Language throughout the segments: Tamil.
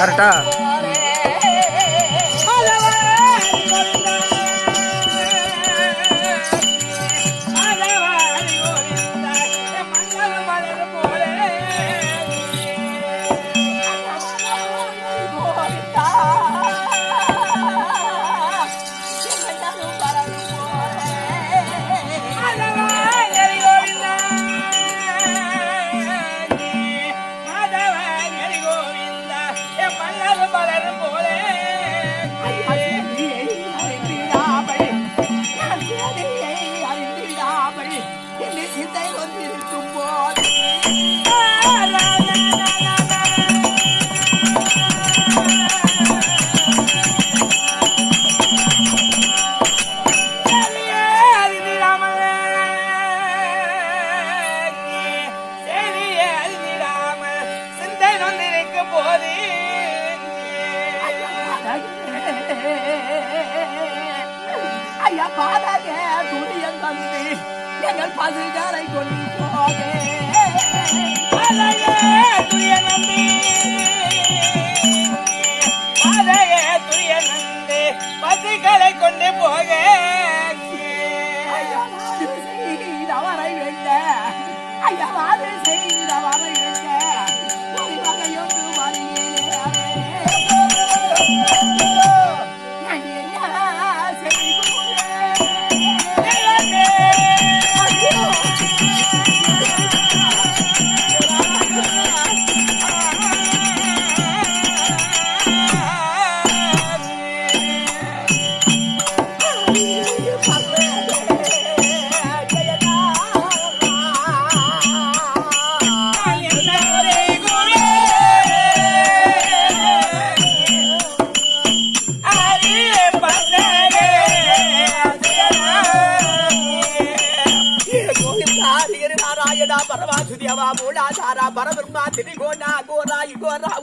கரெக்டா?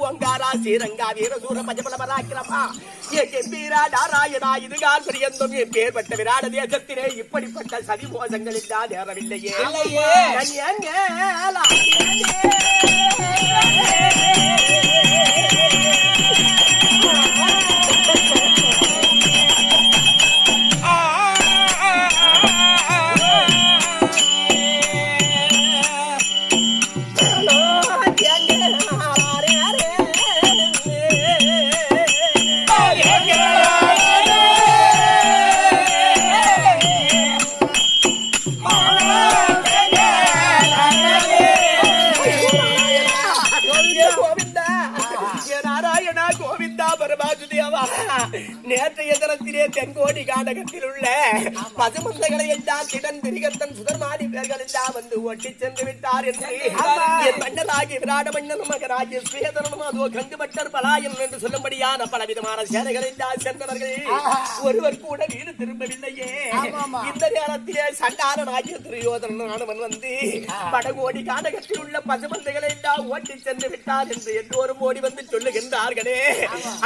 ஓங்காரா ஸ்ரீரங்கா வீரசூர பஜபல பராக்கிரமா ஏ நாராயணா இதுகால் பரியந்தம் என் பேர்பட்ட விராட தேசத்திலே இப்படிப்பட்ட சதி மோசங்கள் இல்லா நேரமில்லையே நான் நேற்றைய தினத்திலே தென்கோடி காடகத்தில் உள்ள பசுமந்தைகளை எல்லாம் திடன் திரிகத்தன் சுதர்மாடி பேர்கள் எல்லாம் வந்து ஓட்டி சென்று விட்டார் என்று என் மன்னராகி விராட மன்னனும் மகராகி சுயதரனும் அதோ கங்கு பட்டர் பலாயம் என்று சொல்லும்படியான பலவிதமான சேனைகளை எல்லாம் சென்றவர்கள் ஒருவர் கூட வீடு திரும்பவில்லையே. இந்த நேரத்திலே சண்டாரனாகிய துரியோதனன் வந்து படகோடி காடகத்தில் உள்ள பசுமந்தைகளை எல்லாம் ஓட்டி சென்று விட்டார் என்று எல்லோரும் ஓடி வந்து சொல்லுகின்றார்களே.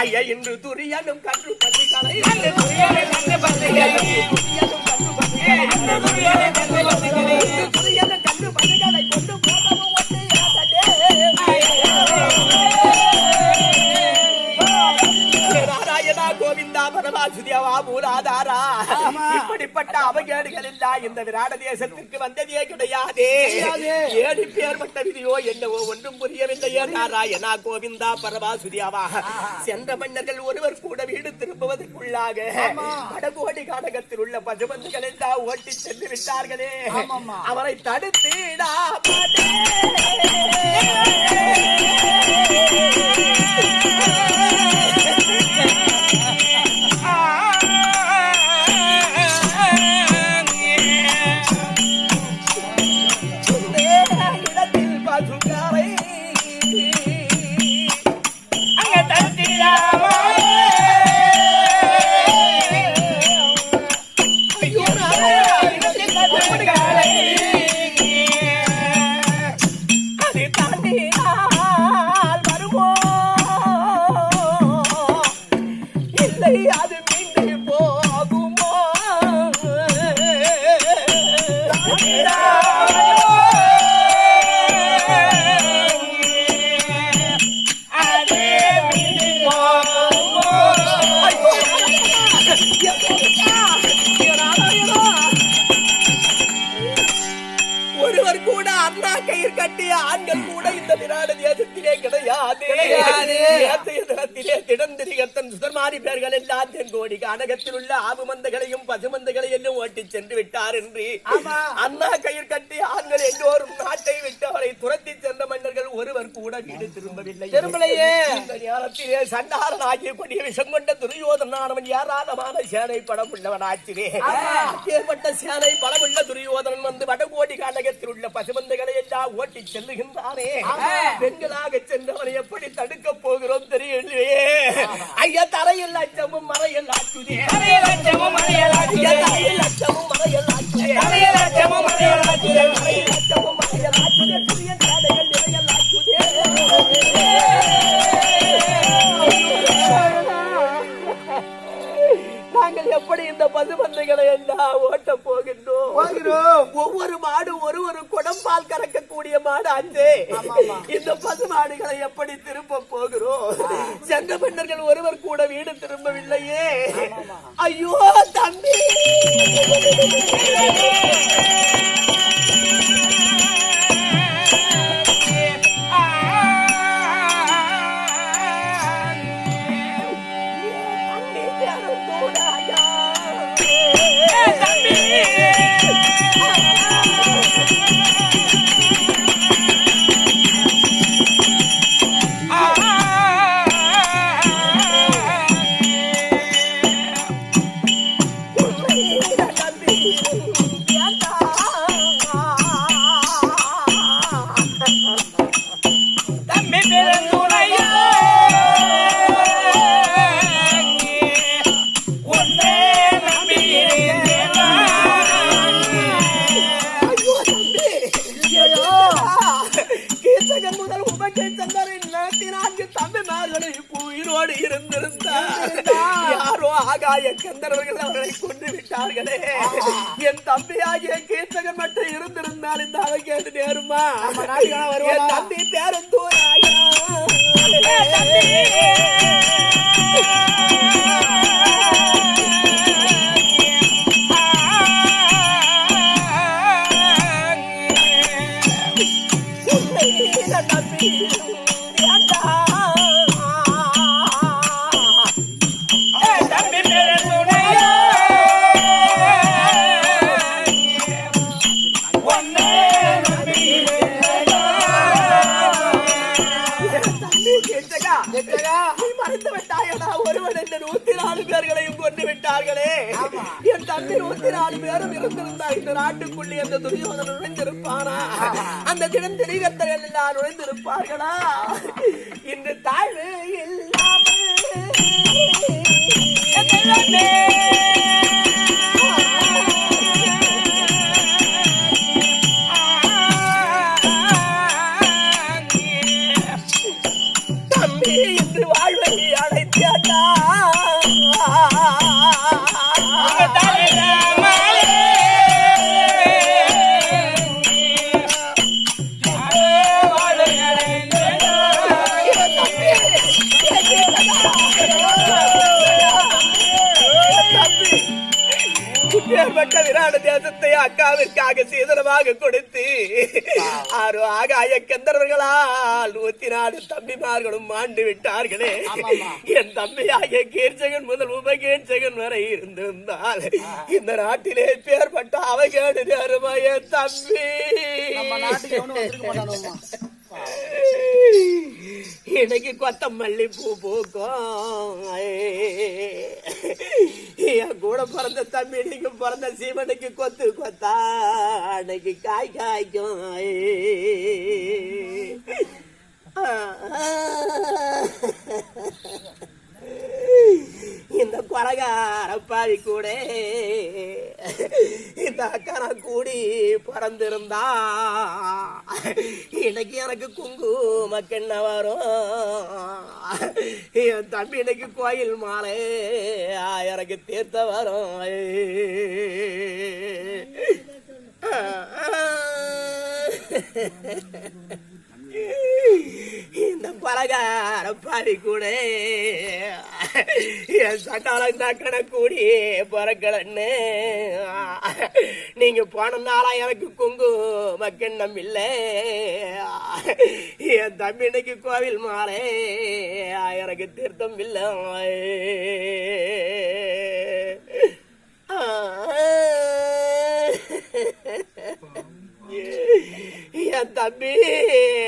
ஐயா இன்று துரியனும் கன்று பசிகளை துரியனும் கன்று பசிகளை துரியனும் கன்று கொண்டு போகவும் கோவிந்தா பரமாசுதியவா மூலாதாரா இப்படிப்பட்ட அவகேடுகள் இல்லா இந்த விராட தேசத்திற்கு வந்ததே கிடையாதே. ஏழு பேர்பட்ட விதியோ என்னவோ ஒன்றும் புரியவில்லையே நாராயணா கோவிந்தா பரமாசுதியாவா? சென்ற மன்னர்கள் ஒருவர் கூட வீடு திரும்புவதற்குள்ளாக வடகோடி காடகத்தில் உள்ள பசுபந்துகள் எல்லாம் ஓட்டி சென்று விட்டார்களே. அவரை தடுத்திடா இடத்தில் திடந்திரிகத்தன் சுதர்மாரி பேர்கள் எல்லாம் தென்கோடி கானகத்தில் உள்ள ஆபுமந்தைகளையும் பசுமந்தைகளையும் ஓட்டி சென்று விட்டார் என்று அண்ணா கயிர் கட்டி ஆண்கள் எல்லோரும் நாட்டை விட்டு அவரை துரத்தி சென்ற மன்னர்கள் ஒருவர் கூட வீடு திரும்பவில்லை. திரும்பலையே. இந்த நேரத்திலே சண்டாரன் ஆகிய கொடிய விஷம் கொண்ட துரியோதனானவன் ஏராளமான சேனை படம் உள்ளவனாச்சிலே ஏற்பட்ட சேனை பலமுள்ள துரியோதனன் வந்து வடகோடி கானகத்தில் உள்ள பசுமந்தைகளை எல்லாம் ஓட்டி செல்லுகின்றானே. பெண்களாக சென்றவனை எப்படி தடுக்க போகிறோம் தெரியலையே ஐயா தரையில் அச்சமும் மறையில் ஆச்சுதே மறையல் அச்சமும் மறையல் ஐயா ஆச்சுதே. தரையில் அச்சமும் மறையில் ஆச்சுதே மறையல் அச்சமும் மறையல் ஆச்சுதே. தரையில் அச்சமும் மறையில் ஆச்சுதே நாங்கள் எப்படி இந்த பசுமந்தைகளை எல்லாம் ஓட்ட போகின்றோம்? போகிறோம். ஒவ்வொரு மாடு ஒரு ஒரு குடம்பால் கறக்கக்கூடிய மாடு அஞ்சே. இந்த பசு மாடுகளை எப்படி திரும்ப போகிறோம்? சென்ற மன்னர்கள் ஒருவர் கூட வீடு திரும்பவில்லையே. ஐயோ தம்பி! இந்த தாழ்வு இல்லாமல் சீதனமாக கொடுத்து ஆறு ஆகாய கந்தர்வர்களால் நூத்தி நாலு தம்பிமார்களும் மாண்டு விட்டார்களே. என் தம்பியாகிய கீர்ச்சகன் முதல் உபகீர்ச்சகன் வரை இருந்திருந்தால் இந்த நாட்டிலே பேர்பட்ட அவகேடு நேருமைய தம்பி? இன்னைக்கு கொத்தமல்லி பூ பூக்கும். என் கூட பிறந்த தம்பி இன்னைக்கு பிறந்த சீமனுக்கு கொத்து கொத்தா அன்னைக்கு காய் காய்க்கும். ஆ. இந்த கொலகார பாவி கூட இந்த அக்கறை கூடி பிறந்திருந்தா. இன்னைக்கு எனக்கு குங்கும கிண்ண வரும். என் தம்பி இன்னைக்கு கோயில் மாலை எனக்கு தீர்த்த வரும். இந்த இந்த பலகார பாவி கூட என் சட்டாளம் தக்கண கூடி பிறக்கலன்னு. நீங்க போனதுனால எனக்கு குங்கு மக்கெண்ணம் இல்லை. என் தம்பி இன்னைக்கு கோவில் மாறே எனக்கு தீர்த்தம் இல்லை. என் தம்பி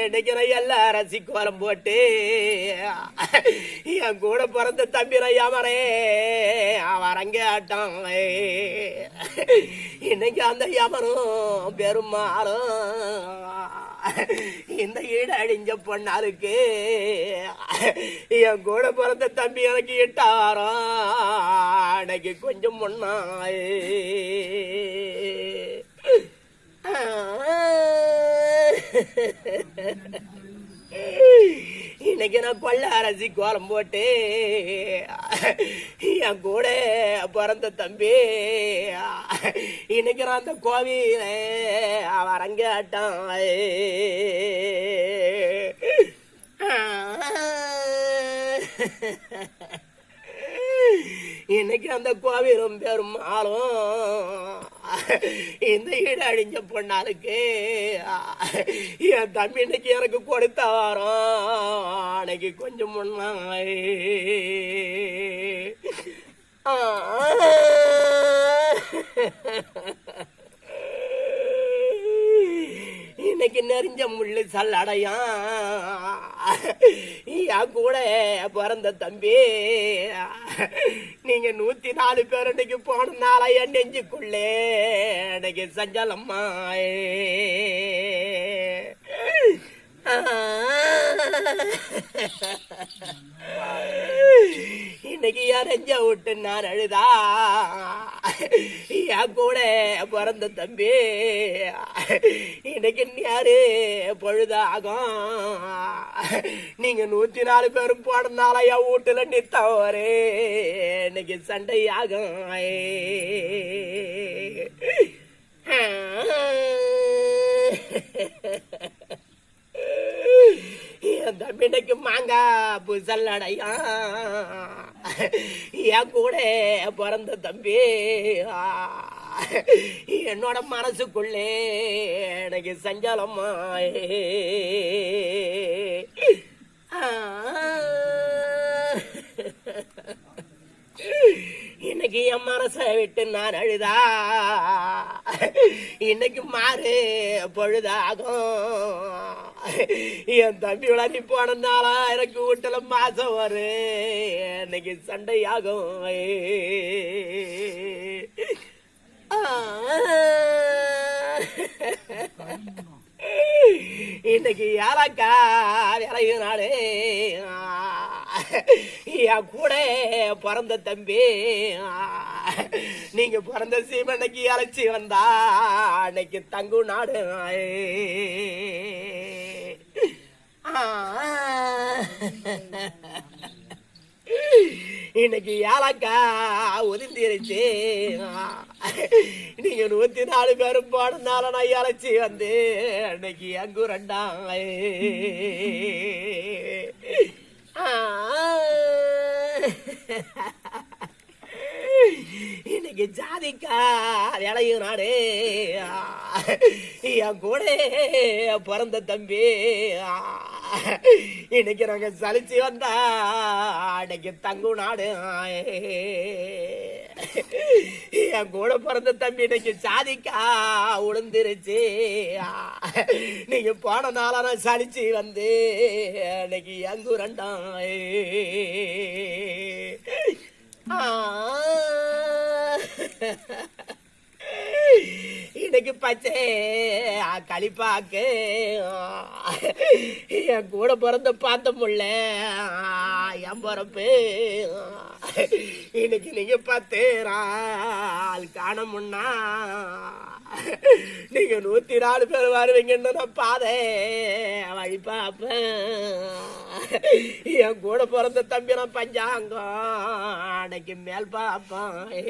இன்னைக்கு எல்லாம் எல்லா ரசி கோலம் போட்டு என் கூட பிறந்த தம்பி ரையாமரே அவன் அங்கே இன்னைக்கு அந்த யமரும் பெருமாறும் இந்த ஈடு அழிஞ்ச பொண்ணாருக்கு என் கூட பிறந்த தம்பி எனக்கு இட்டாரம் அன்னைக்கு கொஞ்சம் முன்னாய் இன்னைக்கு நான் கொள்ள அரசி கோலம் போட்டு என் கூட பிறந்த தம்பி. இன்னைக்கு நான் அந்த கோவில வரங்காட்டான் இன்னைக்கு அந்த கோவிலும் பெருமாளும் இந்த ஈடு அழிஞ்ச பொண்ணாளுக்கு என் தம்பி இன்னைக்கு எனக்கு கொடுத்த வாரம். அன்னைக்கு கொஞ்சம் முன்னாய் இன்னைக்கு நெறிஞ்ச முள்ளு சல்லடையான் என் கூட பிறந்த தம்பி நீங்க நூத்தி நாலு பேர் இன்னைக்கு போனனால என் நெஞ்சுக்குள்ளே இன்னைக்கு சஞ்சலம்மா இன்னைக்கு அரைஞ்ச விட்டு நான் அழுதா? என் கூட பிறந்த தம்பி. இன்னைக்கு யாரு? பொழுதாகும். நீங்க நூத்தி நாலு பேரும் போனதுனால என் வீட்டுல நித்தவரு இன்னைக்கு சண்டையாகும். என் தம்பினைக்கு மாங்கா புசல் அடையா என் கூட பிறந்த தம்பி. என்னோட மனசுக்குள்ளே எனக்கு சஞ்சலமா. இன்னைக்கு என் மனசை விட்டு நான் அழுதா? இன்னைக்கு மாறு பொழுதாகும். என் தம்பி விளாடி போனதுனால எனக்கு வீட்டுல மாசம் வரும் இன்னைக்கு சண்டையாகும். இன்னைக்கு யாராக்கா விளைய நாடு என் கூட பிறந்த தம்பி. நீங்க பிறந்த சீமன்னைக்கு அழைச்சி வந்தா அன்னைக்கு தங்கு நாடு. இன்னைக்கு ஏலக்கா ஒதுந்திருச்சு நீங்க நூத்தி நாலு பேரும் போனதுனால நான் இழைச்சி வந்து அன்னைக்கு அங்கு ரெண்டாம் இன்னைக்கு ஜாதிக்கா விளையும் நாடு. என் கூட பிறந்த தம்பி. இன்னைக்கு நாங்க சலிச்சு வந்தா அன்னைக்கு தங்கு நாடு. என் கூட பிறந்த தம்பி இன்னைக்கு சாதிக்கா உளுந்துருச்சு. நீங்க போன நாளா நான் சலிச்சு வந்து இன்னைக்கு எங்கு ரெண்டாம் இன்னைக்கு பச்சை களிப்பாக்கு என் கூட பிறந்த பார்த்த முள்ள என் பிறப்பு இன்னைக்கு நீங்க பத்து நாள் காண முன்னா நீங்க நூத்தி நாலு பேர் வருவீங்கன்னு நான் பாதை வழி பார்ப்பேன் என் கூட பிறந்த தம்பி நான் பஞ்சாங்கம் அன்னைக்கு மேல் பார்ப்பேன்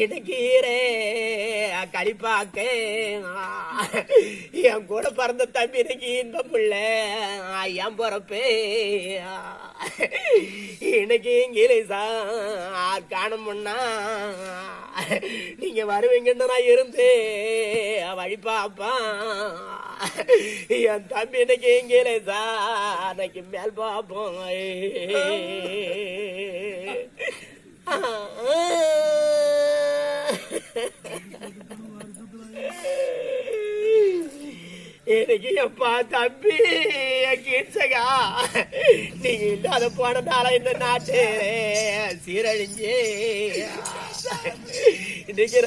இடுக்கீரே கழிப்பாக்க என் கூட பிறந்த தம்பி எனக்கு இன்ப பிள்ளை என் பிறப்பே. இன்னைக்கு இங்கிலீஷா? காணமுன்னா நீங்க வருவீங்கன்னு நான் இருந்து வழி என் தம்பி இன்னைக்கு இங்கிலீஷா? அன்னைக்கு மேல் பாப்போம். எனக்கு எப்பா தம்பி? என் கீழ்ச்சகா நீங்க இல்லாத போனதால இந்த நாட்டு சீரழிஞ்சு. இன்னைக்கு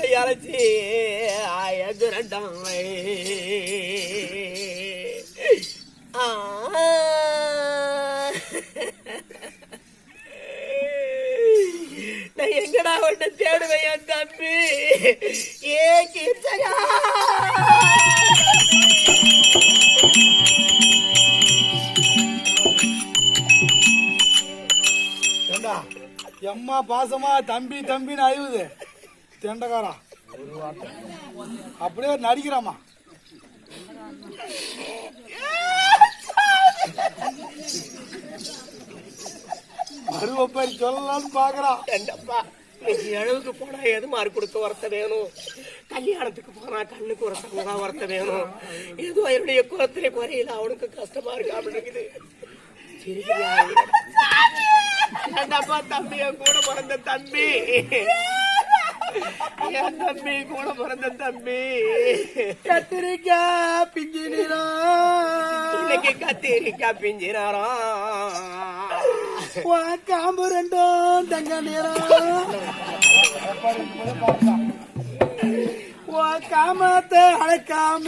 ரெண்டாம் ஆ. நான் எங்கடா ஒண்ணு தேடுவேன் தம்பி? ஏ கீர்த்தகா ஏண்டா எம்மா பாசமா தம்பி தம்பின்னு அழுவுது. தெண்டக்காரா? அப்படியே நடிக்கிறாமா மறுவப்பரி சொல்லலாம்னு பாக்குறான். ஏண்டப்பா இன்னைக்கு அளவுக்கு போனா எது மார்க் கொடுக்க வரத்த வேணும்? கல்யாணத்துக்கு போனா கண்ணுக்கு ஒரு சங்கடா வரத்த வேணும். ஏதோ என்னுடைய குலத்திலே குறையில அவனுக்கு கஷ்டமா இருக்கு அப்படி இருக்குது சிரிக்கிறியா? ஏண்டப்பா தம்பி என் கூட பிறந்த தம்பி? என் தம்பி கூட பிறந்த தம்பி. கத்திரிக்காய் பிஞ்சு நிறம் இன்னைக்கு கத்திரிக்காய் பிஞ்சினாராம் காம்பு ரெண்டும் தங்க உன் காமத்தை அழைக்காம.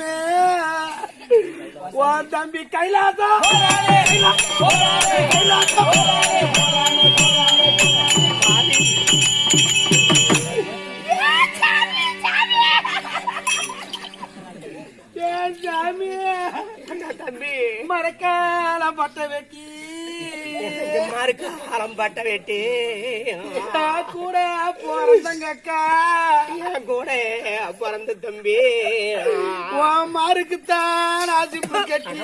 உன் தம்பி கைலாசம். சாமி? தம்பி. மரக்காலம் பட்ட வெட்டி. மாருக்கு ஆரம் பட்ட வெட்டி. கூட பிறந்தங்கக்கா. என் கூட பிறந்த தம்பி. உன் மாருக்குத்தான் ஆசிப்பு கட்டி.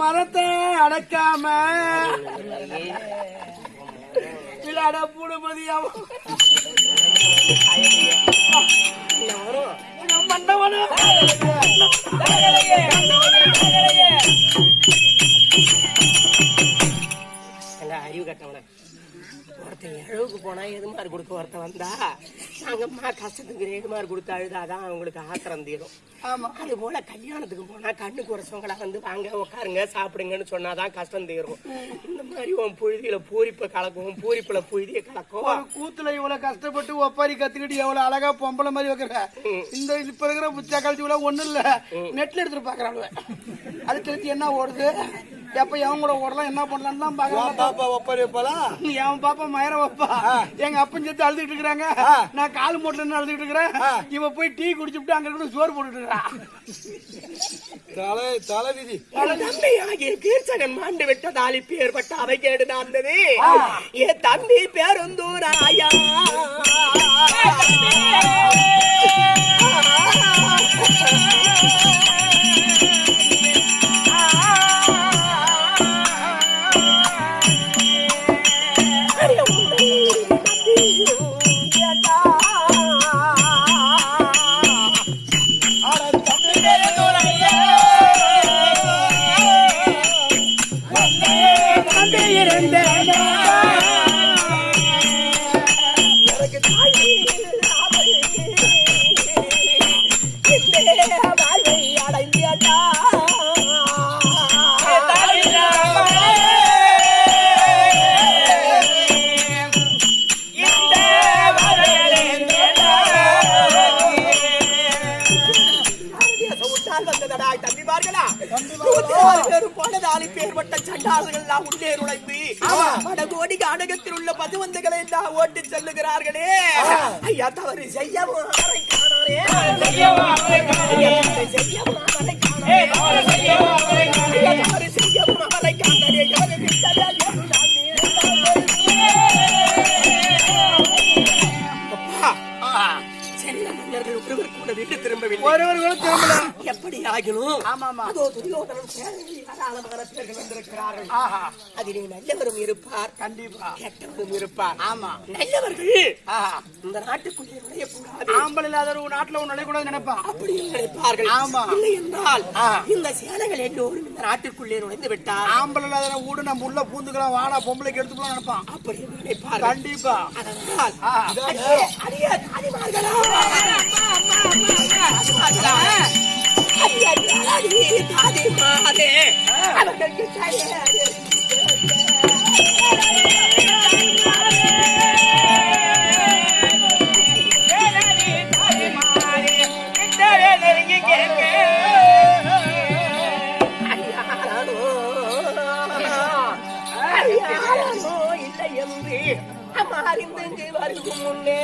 மரத்தை அடக்காம. விளையாட பூடுமதியாவும் வரும் மண்டவனும் எங்க அறிவு கட்டவன. ஒருத்தன் இழவுக்கு போனா எது மாதிரி கொடுக்க ஒருத்தன் வந்தா நாங்கம்மா கஷ்டத்துக்கு ஏது மாதிரி கொடுத்து அழுதாதான் அவங்களுக்கு ஆத்திரம் தீரும். ஆமா. அது போல கல்யாணத்துக்கு போனா கண்ணுக்கு உரசவங்களா வந்து வாங்க உட்காருங்க சாப்பிடுங்கன்னு சொன்னாதான் கஷ்டம் தீரும். இந்த மாதிரி உன் புழுதியில பூரிப்பை கலக்கும் பூரிப்புல புழுதிய கலக்கும். கூத்துல இவ்வளவு கஷ்டப்பட்டு ஒப்பாரி கத்துக்கிட்டு எவ்வளவு அழகா பொம்பளை மாதிரி வைக்கிற? இந்த இப்ப இருக்கிற புச்சா கழிச்சு இவ்வளவு ஒண்ணும் இல்ல. நெட்ல எடுத்துட்டு பாக்குறாங்க அது தெரிஞ்சு என்ன ஓடுது? எப்ப எவன் கூட ஓடலாம் என்ன பண்ணலாம் தான் பாக்கலாம் பாப்பா ஒப்பரி வைப்பாளா? என் பாப்பா மயிர வைப்பா. எங்க அப்பன் சேர்த்து அழுதுட்டு இருக்கிறாங்க. நான் கால் மூட்டில அழுதுட்டு இருக்கிறேன். இவ போய் டீ குடிச்சுட்டு அங்க கூட சோறு போட்டுட்டு இருக்கிறான் தலை தலை விதி. தம்பி ஆகிய கீர்ச்சகன் மாண்டு விட்ட தாலி பேர்பட்ட அவை கேடு நான்தது என் தம்பி பேருந்தூராயா. தம்பிமார்களா சண்டாளி பேர்பட்ட சண்டாளர்கள் எல்லாம் உள்ளே நுழைந்து வடகோடி காடகத்தில் உள்ள பதுவந்துகளை எல்லாம் ஓட்டு செல்லுகிறார்களே. ஐயா தவறு செய்யவும் தவறு செய்யவும் அவரை காணரே ஒருவர் கூட வீட்டு எப்படி ஆகினும் அதோ துரியோதனம் வந்திருக்கிறார்கள். அதிலே நல்லவரும் இருப்பார். கண்டிப்பா. கெட்டவரும் இருப்பார். ஆமா. நல்லவர்கள் இந்த நாட்டுக்குள்ளே நுழையக்கூடாது. ஆம்பளை இல்லாத ஒரு நாட்டுல கூட நினைப்பான். அப்படி நினைப்பார்கள். ஆமா. இல்லை என்றால். இந்த சேனைகள் எல்லோரும் இந்த நாட்டுக்குள்ளே நுழைந்து விட்டார் ஆம்பளை இல்லாத வீடு நம்ம உள்ள பூந்துக்கலாம் வாடா பொம்பளைக்கு எடுத்து போலாம் நினைப்பான். அப்படி நினைப்பார்கள். கண்டிப்பா. அதனால் ஆ. அடியே, அடியே, தாதிமார்களா, தாதிமார்களா, அடியே, அடியே, தாதிமாரே, அவர்களுக்கு தயாரு. இல்லை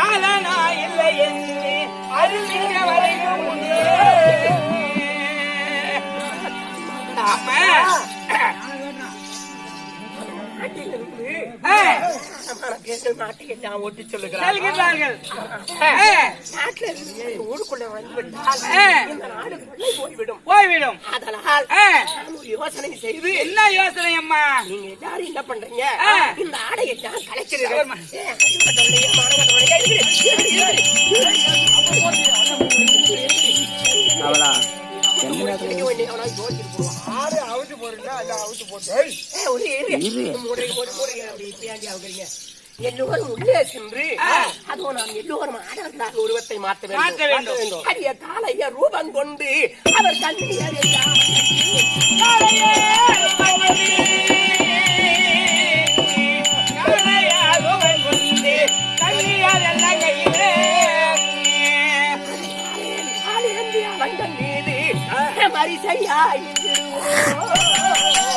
ஆலனா இல்லை என்று வரைக்கும் முன்னே அம்மா நாட்டிலிருந்து ஆ, அம்மா பேர்கள் நாட்டை எல்லாம் ஓட்டி சொல்லுகிறார் செல்கிறார்கள் ஆ, நாட்டில் இருந்து ஊருக்குள்ள வந்து விட்டால் ஆ. இந்த நாடு போய்விடும் போய்விடும் அதனால் யோசனை செய்து என்ன யோசனை அம்மா நீங்க எல்லாரும் என்ன பண்றீங்க. இந்த ஆடையை. உன்னை அவனா யோசிச்சுட்டு போவான். ஆறு எல்லோரும் உள்ளே சென்று அதோ நாம் எல்லோரும் ஆடவர்களாக உருவத்தை மாற்ற வேண்டும். அரிய காலைய ரூபம் கொண்டு அவர் கண்ணியர் எல்லாம்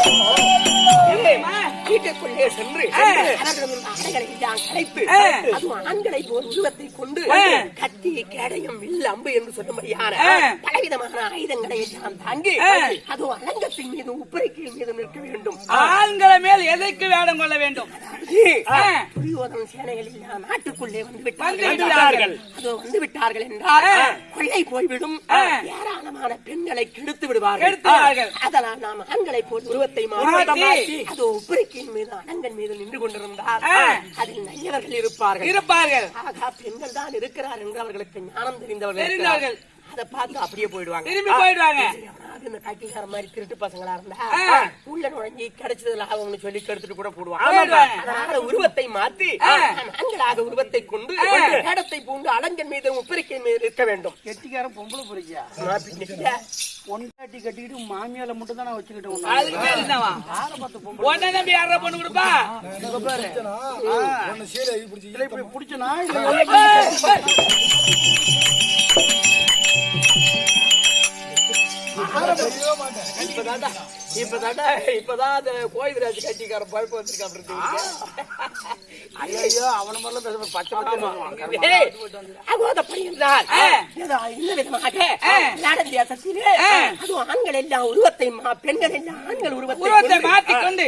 ஆளிரந்தி அவங்கள் மீது மரிசையாய் வீட்டுக்குள்ளே சென்று கலைத்து அதுவும் ஆண்களை போல் உருவத்தை கொண்டு கத்தி கேடயம் வில் அம்பு என்று சொல்லும்படியான பலவிதமான ஆயுதங்களை எல்லாம் தாங்கி அதுவும் அலங்கத்தின் மீது உப்பரிக்கையின் மீது நிற்க வேண்டும். ஆண்களை மேல் எதைக்கு வேடம் கொள்ள வேண்டும்? துரியோதன சேனைகள் எல்லாம் நாட்டுக்குள்ளே வந்து விட்டார்கள். அதோ வந்து விட்டார்கள் என்றால் கொள்ளை போய்விடும். ஏராளமான பெண்களை கெடுத்து விடுவார்கள். அதனால் நாம் ஆண்களை போல் உருவத்தை மாற்றி, அதோ உப்பரிக்கையின் மீது அணங்கன் மீது நின்று கொண்டிருந்தால். அதில் நல்லவர்கள் இருப்பார்கள். இருப்பார்கள். ஆகா பெண்கள் தான் இருக்கிறார் என்று அவர்களுக்கு ஞானம் தெரிந்தவர்கள் அதை பார்த்து அப்படியே போயிடுவாங்க. திரும்பி போயிடுவாங்க. இந்த கட்டிக்கார மாதிரி திருட்டு பசங்களா இருந்தா. உள்ள நுழைஞ்சி கிடைச்சது லாபம்னு சொல்லி கெடுத்துட்டு கூட போடுவாங்க. அதனால உருவத்தை மாத்தி ஆண்களாக உருவத்தை கொண்டு இடத்தை பூண்டு அலங்கன் மீது உப்பரிக்கை மீது இருக்க வேண்டும். கெட்டிக்காரன் பொம்பளை பொறிக்கா நான் பின்னிக்கிட்ட பொண்டாட்டி கட்டிக்கிட்டு மாமியால மட்டும் தான் நான் வச்சுக்கிட்டேன் யாரை பொண்ணு கொடுப்பா? பாரு. பிடிச்சனா? இப்பதான்டா இப்பதான்டா இப்பதான் அந்த கோயில்ராஜ் கட்டிக்கார பழப்பு வந்திருக்கா ஐயோ அவன மாதிரிலாம் பேச பச்சை இந்த விதமாக தேசத்திலே அதுவும் ஆண்கள் எல்லாம் உருவத்தை பெண்கள் எல்லாம் ஆண்கள் உருவத்தை உருவத்தை கொண்டு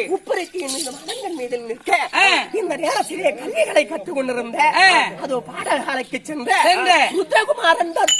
மீது மனங்கள் மீது நிற்க இந்த நேரத்திலே கல்விகளை கற்றுக் கொண்டிருந்த அதோ சென்ற சென்ற. ருத்ரகுமாரன் தான்.